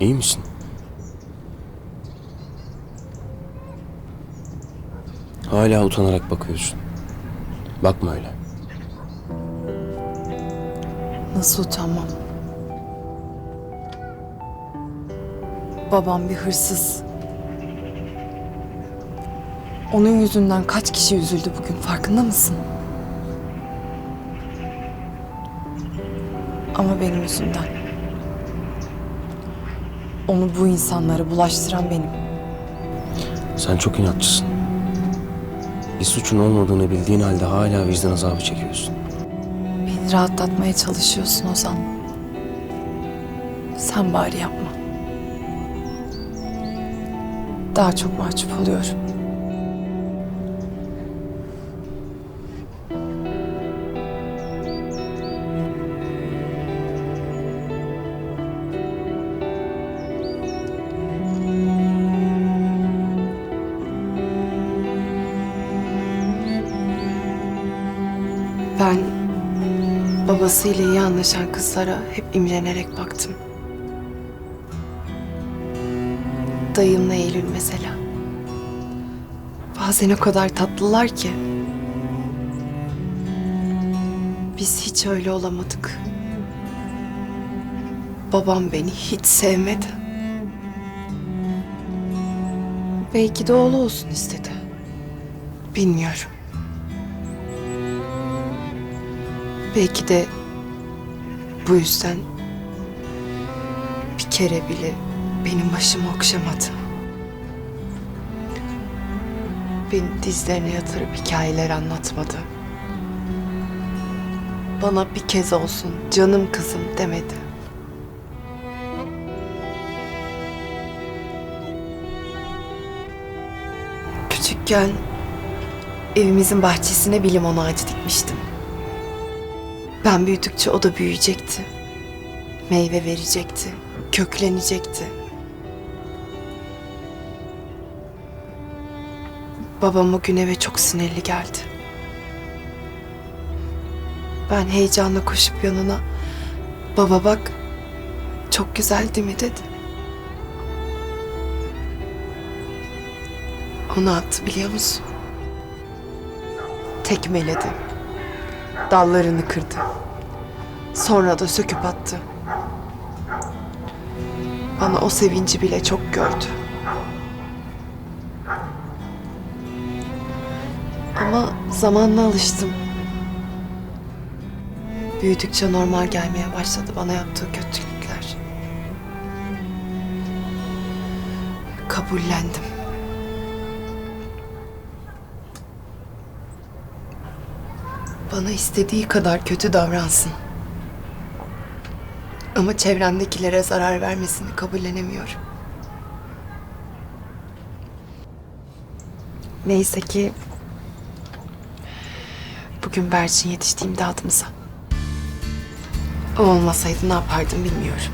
İyi misin? Hala utanarak bakıyorsun. Bakma öyle. Nasıl utanmam? Babam bir hırsız. Onun yüzünden kaç kişi üzüldü bugün farkında mısın? Ama benim yüzümden. Onu bu insanlara bulaştıran benim. Sen çok inatçısın. Bir suçun olmadığını bildiğin halde hala vicdan azabı çekiyorsun. Beni rahatlatmaya çalışıyorsun Ozan. Sen bari yapma. Daha çok mahcup oluyorum. Ben babasıyla iyi anlaşan kızlara hep imrenerek baktım. Dayımla Eylül mesela. Bazen o kadar tatlılar ki. Biz hiç öyle olamadık. Babam beni hiç sevmedi. Belki de oğlu olsun istedi. Bilmiyorum. Belki de bu yüzden bir kere bile benim başımı okşamadı. Beni dizlerine yatırıp hikayeler anlatmadı. Bana bir kez olsun canım kızım demedi. Küçükken evimizin bahçesine bir limon ağacı dikmiştim. Ben büyüdükçe o da büyüyecekti. Meyve verecekti, köklenecekti. Babam o gün eve çok sinirli geldi. Ben heyecanla koşup yanına baba bak çok güzel değil mi dedi. Onu attı biliyor musun? Tekmeledi dallarını kırdı. Sonra da söküp attı. Bana o sevinci bile çok gördü. Ama zamanla alıştım. Büyüdükçe normal gelmeye başladı bana yaptığı kötülükler. Kabullendim. Bana istediği kadar kötü davransın. Ama çevremdekilere zarar vermesini kabullenemiyorum. Neyse ki bugün Berçin yetişti imdadımıza. O olmasaydı ne yapardım bilmiyorum.